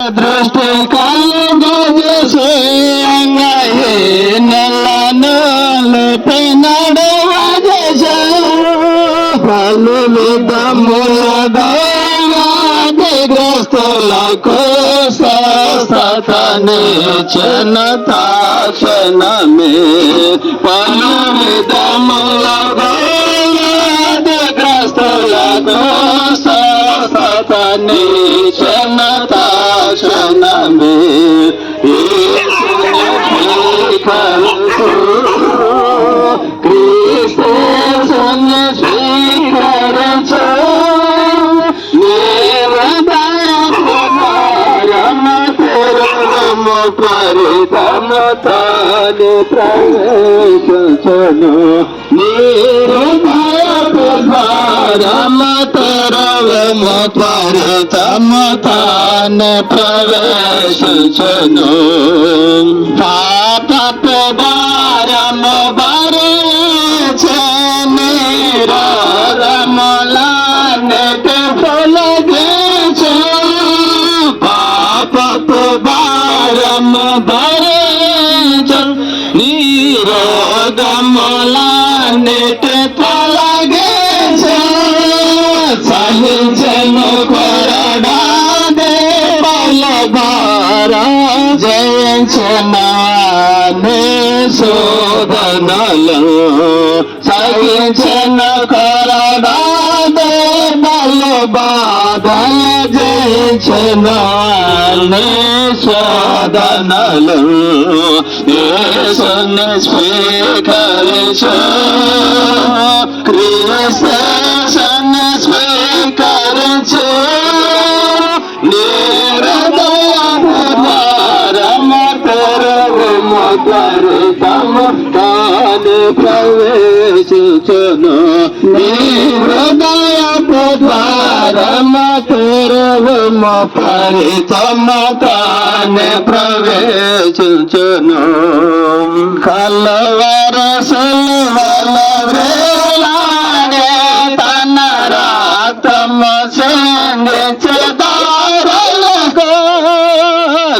దృష్టి కలుగు చేయంగా నెలను పలు విధముల గ్రస్తులకు సతని చనతాక్షణమే పలు విధముల గ్రస్తులకు సతని చనతాక్షణమే క్రీస్తు పరితమతాను ప్రవేశను నీరు భారమతరవమ పరితమతాను ప్రవేశను పాప భారమ భరించని రాగములన్నటి జయించనానే శోధనలు. సహించిన కొరడాదే బలబాధల జయించనానే శోధనలు. యేసుని స్వీకరించు. ప్రవేశించును. నీ హృదయ ద్వారమ తెరవమ పరితమ ప్రవేశించును. కలవరసలు వలవేలాడే తన రాతమ సంగచదారలకు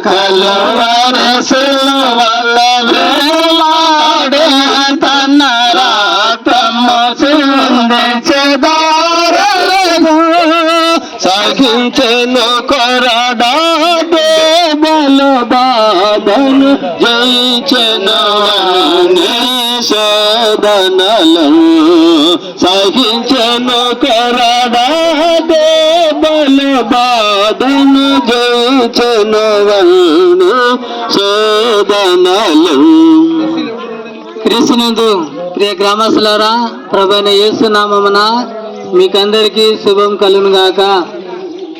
కలవరసలు బాధను జయించను సహించను కొరడాడే బలు బాధను జయించను శోధనలు. క్రీస్తునందు ప్రియ గ్రామస్తులారా ప్రభైన యేసునామమున మీకందరికీ శుభం కలును గాక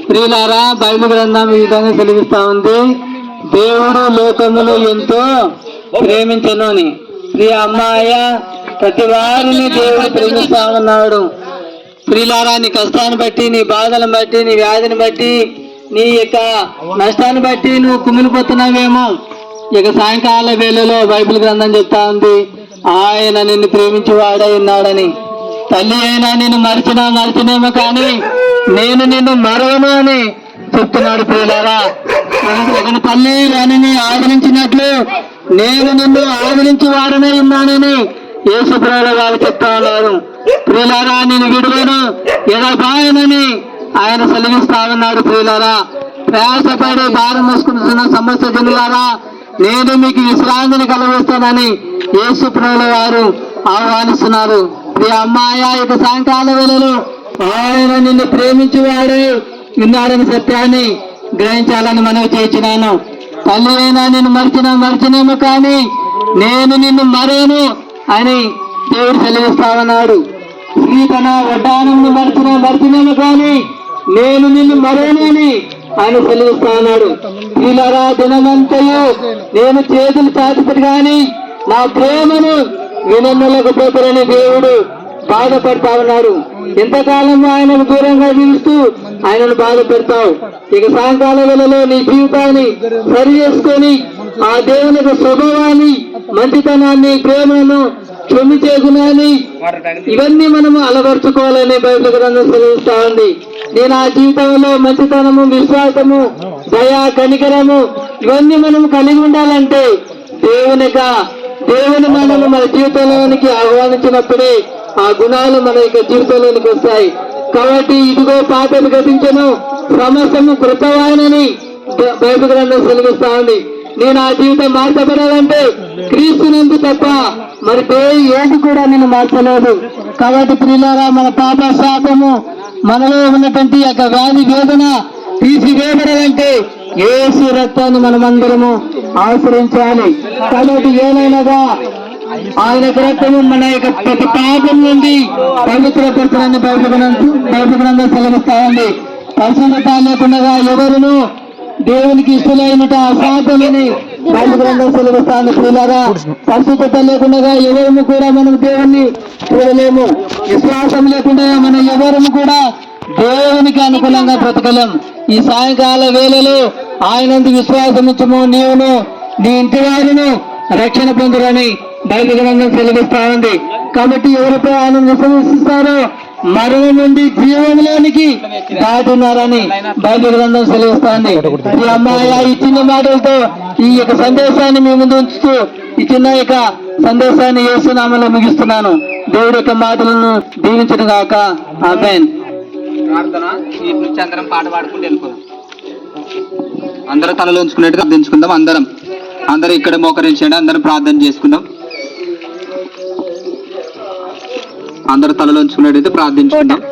ప్రియులారా బైబిల్ గ్రంథం ఈ విధంగా సెలవిస్తా ఉంది. దేవుడు లోకములు ఎంతో ప్రేమించను అని. ప్రియ అమ్మాయ ప్రతి వారిని దేవుడు ప్రేమిస్తా ఉన్నాడు. ప్రియులారా నీ కష్టాన్ని బట్టి నీ బాధలను బట్టి నీ వ్యాధిని బట్టి నీ యొక్క నష్టాన్ని బట్టి నువ్వు కుమిలిపోతున్నావేమో. ఇక సాయంకాల వేళలో బైబిల్ గ్రంథం చెప్తా ఉంది ఆయన నిన్ను ప్రేమించి వాడై ఉన్నాడని. తల్లి అయినా నిన్ను మరిచినా మరిచినేమో కానీ నేను నిన్ను మరవను అని చెప్తున్నాడు ప్రియులారా. అతని తల్లి రాణిని ఆదరించినట్లు నేను నిన్ను ఆదరించి వాడనే ఉన్నానని యేసు ప్రియుల గారు చెప్తా ఉన్నారు. ప్రియులారా నేను విడువను ఎడబాయనని ఆయన సెలవిస్తా ఉన్నాడు ప్రియులారా. ప్రయాసపడి భారం మోసుకుంటున్న సమస్య జనులారా నేను మీకు విశ్రాంతిని కలవస్తానని యేసు ప్రియుల వారు ఆహ్వానిస్తున్నారు. ప్రియ అమ్మాయ ఇక సాయంకాల వేళలో ఆయన నిన్ను ప్రేమించేవాడే. విన్నారని సత్యాన్ని గ్రహించాలని మనవి చేయించినాను. తల్లి అయినా నిన్ను మరిచినా మరిచినేమో కానీ నేను నిన్ను మరేను అని దేవుడు సెలవిస్తా ఉన్నాడు స్త్రీ తన వడ్డానంను మరిచిన మరిచినేమో కానీ నేను నిన్ను మరేనని ఆయన సెలవిస్తా ఉన్నాడు స్త్రీలరా దినమంతయు నేను చేతులు చాచుతాడు కానీ నా ప్రేమను వినమ్మలేకపోతారని దేవుడు బాధపడతా ఉన్నారు ఎంతకాలం ఆయనను దూరంగా జీవిస్తూ ఆయనను బాధ పెడతావు ఇక సాయంకాల వేళలో నీ జీవితాన్ని సరి చేసుకొని ఆ దేవుని యొక్క స్వభావాన్ని మంచితనాన్ని ప్రేమను క్షమించే గుణాన్ని ఇవన్నీ మనము అలవర్చుకోవాలని బైబిల్ గ్రంథం సెలవిస్తా ఉంది. నేను ఆ జీవితంలో మంచితనము విశ్వాసము దయా కనికరము ఇవన్నీ మనం కలిగి ఉండాలంటే దేవునిగా దేవుని మనము మన జీవితంలోనికి ఆహ్వానించినప్పుడే ఆ గుణాలు మన యొక్క జీవితంలోనికి వస్తాయి. కాబట్టి ఇదిగో పాతలు గతించను. సమస్తము కృతవాయనని బ- బైబిల్ గ్రంథం సెలవిస్తా ఉంది. నేను ఆ జీవితం మార్చబడాలంటే క్రీస్తునందు తప్ప మరి ఏది కూడా నేను మార్చలేదు. కాబట్టి ప్రియులారా మన పాప శాపము మనలో ఉన్నటువంటి యొక్క వ్యాధి వేదన తీసివేయబడాలంటే ఏసు రక్తాన్ని మనమందరము ఆశ్రయించాలి. కాబట్టి ఏనైనాగా ఆయన రక్తము మన యొక్క ప్రతి పాపం నుండి పవిత్రపరచడాన్ని బైబిల్ గ్రంథం బైబిల్ గ్రంథం సెలవిస్తా ఉంది. పరిశుభ్రత లేకుండా ఎవరును దేవునికి ఇష్టమైనట అసాధ్యమని బైబిల్ గ్రంథం సెలవిస్తాను ప్రియులారా పరిశుభ్రత లేకుండా ఎవరము కూడా మనం దేవుణ్ణి చూడలేము. విశ్వాసం లేకుండా మనం ఎవరము కూడా దేవునికి అనుకూలంగా బ్రతకలేం. ఈ సాయంకాల వేళలో ఆయనందు విశ్వాసం ఉంచము నీవును నీ ఇంటి వారిను రక్షణ పొందురని బైబిల్ గ్రంథం సెలవిస్తా ఉంది. కాబట్టి ఎవరిపై ఆయన విశ్వసిస్తారో మరణం నుండి జీవంలోనికి దాటున్నారని బైబిల్ గ్రంథం సెలవిస్తాంది ఈ అమ్మాయి ఈ చిన్న మాటలతో ఈ యొక్క సందేశాన్ని మీ ముందు ఉంచుతూ ఈ చిన్న యొక్క సందేశాన్ని ఏసునామలో ముగిస్తున్నాను. దేవుడి యొక్క మాటలను దీవించడం కాక ఆమెన్. ప్రార్థన అందరం పాట పాడుకుంటూ వెళ్ళిపోదాం. అందరూ తలలో ఉంచుకున్నట్టుగా దించుకుందాం అందరం. అందరూ ఇక్కడ మోకరించండి అందరం ప్రార్థన చేసుకుందాం. అందరూ తలలో ఉంచుకున్నట్టయితే ప్రార్థించుకుందాం.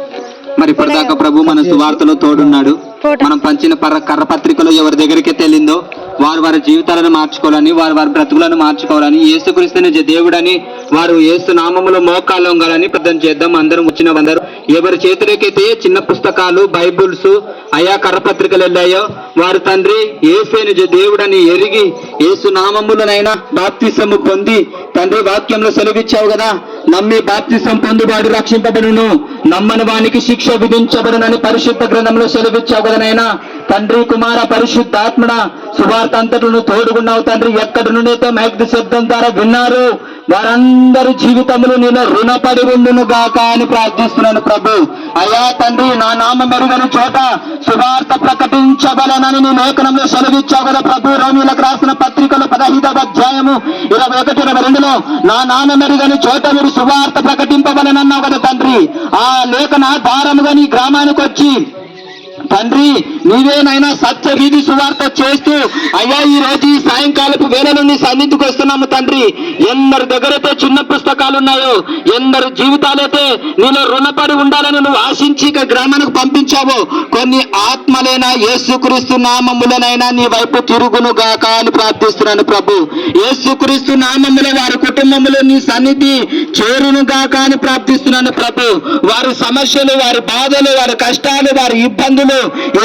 మరి ఇప్పటిదాకా ప్రభు మన సువార్తలో తోడున్నాడు. మనం పంచిన కర్ర పత్రికలో ఎవరి దగ్గరికి తెలిందో వారు వారి జీవితాలను మార్చుకోవాలని వారు వారి బ్రతుకులను మార్చుకోవాలని ఏసుక్రీస్తుని జ- దేవుడని వారు ఏసు నామములో మోకాలు ఉండాలని ప్రార్థన చేద్దాం. అందరం వచ్చిన అందరూ. ఎవరి చేతిలోకైతే చిన్న పుస్తకాలు బైబుల్స్ అయా కర్రపత్రికలు వెళ్ళాయో వారు తండ్రి ఏసేను దేవుడని ఎరిగి ఏసు నామములనైనా బాప్తిసము పొంది తండ్రి వాక్యంలో సెలవిచ్చావు కదా నమ్మి బాప్తిసం పొందువాడు రక్షింపబడును. నమ్మని వానికి శిక్ష విధించబడునని పరిశుద్ధ గ్రంథంలో సెలవిచ్చావు తండ్రి కుమార పరిశుద్ధాత్మన సువార్త అంతటను తోడుగున్నావు తండ్రి. ఎక్కడి నుండి అయితే మైక్ శబ్దం ద్వారా విన్నారు వారందరి జీవితంలో నేను రుణపడి ఉండును గాక అని ప్రార్థిస్తున్నాను ప్రభు. అయ్యా తండ్రి నా నామ మెరుగని చోట సువార్త ప్రకటించబలనని నీ లేఖనంలో సెలవిచ్చావు కదా ప్రభు. రోమిలకు రాసిన పత్రికలు పదహైదవ అధ్యాయము ఇరవై ఒకటి ఇరవై రెండులో నా నామ మెరుగని చోట మీరు సువార్త ప్రకటింపగలనన్నావు కదా తండ్రి. ఆ లేఖన దారముగా నీ గ్రామానికి వచ్చి తండ్రి నీవేనైనా సత్య వీధి సువార్త చేస్తూ అయ్యా ఈ రోజు ఈ సాయంకాలపు వేళ నుండి సన్నిధికి వస్తున్నాము తండ్రి. ఎందరి దగ్గరైతే చిన్న పుస్తకాలు ఉన్నాయో ఎందరి జీవితాలైతే నేను రుణపడి ఉండాలని నువ్వు ఆశించి ఇక గ్రామానికి పంపించావో కొన్ని ఆత్మలైనా యేసుక్రీస్తు నామములనైనా నీ వైపు తిరుగును గాక అని ప్రార్థిస్తున్నాను ప్రభు. యేసుక్రీస్తు నామముల వారి కుటుంబములో నీ సన్నిధి చేరును గాక అని ప్రార్థిస్తున్నాను ప్రభు. వారి సమస్యలు వారి బాధలు వారి కష్టాలు వారి ఇబ్బందులు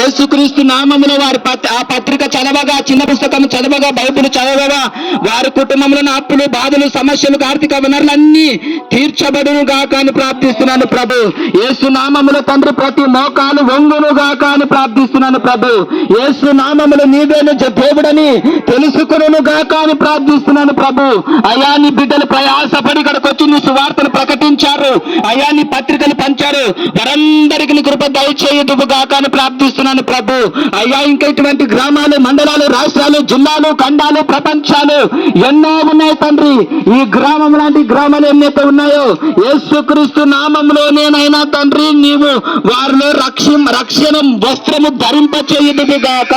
యేసుక్రీస్తు నామములో వారి ఆ పత్రిక చదవగా చిన్న పుస్తకం చదవగా బైబుల్ చదవగా వారి కుటుంబంలోని అప్పులు బాధలు సమస్యలు ఆర్థిక వనరులన్నీ తీర్చబడును గాక అని ప్రార్థిస్తున్నాను ప్రభు. యేసు నామములో తండ్రి ప్రతి మోకాలు వంగును గాక అని ప్రార్థిస్తున్నాను ప్రభు. యేసు నామములు నీవేను జ- దేవుడని తెలుసుకును గాక అని ప్రార్థిస్తున్నాను ప్రభు. అయా నీ బిడ్డలు ప్రయాసపడి ఇక్కడికి వచ్చి నీ సువార్తను ప్రకటించారు. అయా నీ పత్రికలు పంచారు. వారందరికీ నీ కృప దయచేయదువు గాక అని ప్రార్థిస్తున్నాను ప్రభు. అయ్యా ఇంకా ఇటువంటి గ్రామాలు మండలాలు రాష్ట్రాలు జిల్లాలు ఖండాలు ప్రపంచాలు ఎన్నో ఉన్నాయి తండ్రి. ఈ గ్రామం లాంటి గ్రామాలు ఎన్నైతే ఉన్నాయో యేసుక్రీస్తు నామంలోనేనైనా తండ్రి నీవు వారిలో రక్ష రక్షణ వస్త్రము ధరింపచేయుదువు గాక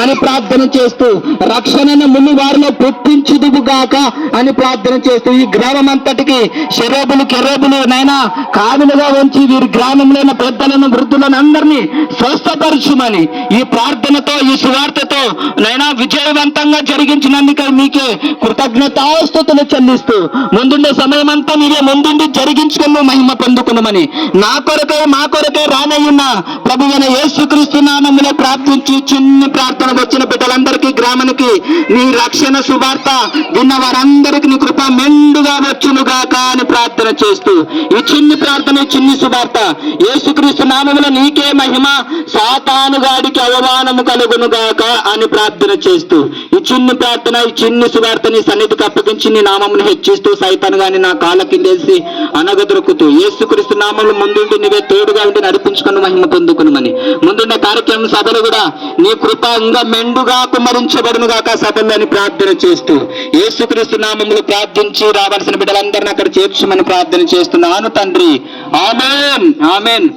అని ప్రార్థన చేస్తూ రక్షణను ముందు వారిలో పుట్టించుదువు గాక అని ప్రార్థన చేస్తూ ఈ గ్రామం అంతటికి శరోబులు కెరోబులు నైనా కావిలుగా ఉంచి వీరి గ్రామంలో పెద్దలను వృద్ధులను అందరినీ స్వస్థపరచుమని ఈ ప్రార్థనతో ఈ సువార్తతో నైనా విజయవంతంగా జరిగించినందుకే మీకే కృతజ్ఞతాస్తుతులు చెల్లిస్తూ ముందుండే సమయం అంతా మీరే ముందుండి జరిగించుకుని మహిమ పొందుకున్నామని నా కొరకే మా కొరకే రానయ్యున్న ప్రభు అయిన యేసుక్రీస్తు నామములో ప్రార్థించి చిన్న ప్రార్థన వచ్చిన బిడ్డలందరికీ గ్రామానికి నీ రక్షణ శుభార్త విన్న వారందరికీ నీ కృప మెండుగా వచ్చునుగాక అని ప్రార్థన చేస్తూ ఈ చిన్ని ప్రార్థన చిన్ని శుభార్త యేసుక్రీస్తు నామములో నీకే మహిమ సాతానుగాడికి అవమానము కలుగునుగాక అని ప్రార్థన చేస్తూ ఈ చిన్ని ప్రార్థన ఈ చిన్ని సువార్తని సన్నిధికి అప్పగించి నీ నామమును హెచ్చిస్తూ సైతాను గాని నా కాళ్ళ కిందేసి అనగదొరుకుతూ ఏసుక్రీస్తు నామములు ముందుండి నీవే తోడుగా ఉండి నడిపించుకుని మహిమ పొందుకునమని. ముందున్న కార్యక్రమం సభలు కూడా నీ కృప ఇంకా మెండుగా కుమరించబడును గాక సభలు అని ప్రార్థన చేస్తూ ఏసుక్రీస్తు నామములు ప్రార్థించి రావాల్సిన బిడ్డలందరినీ అక్కడ చేర్చమని ప్రార్థన చేస్తున్నాను తండ్రి. ఆమెన్. ఆమెన్.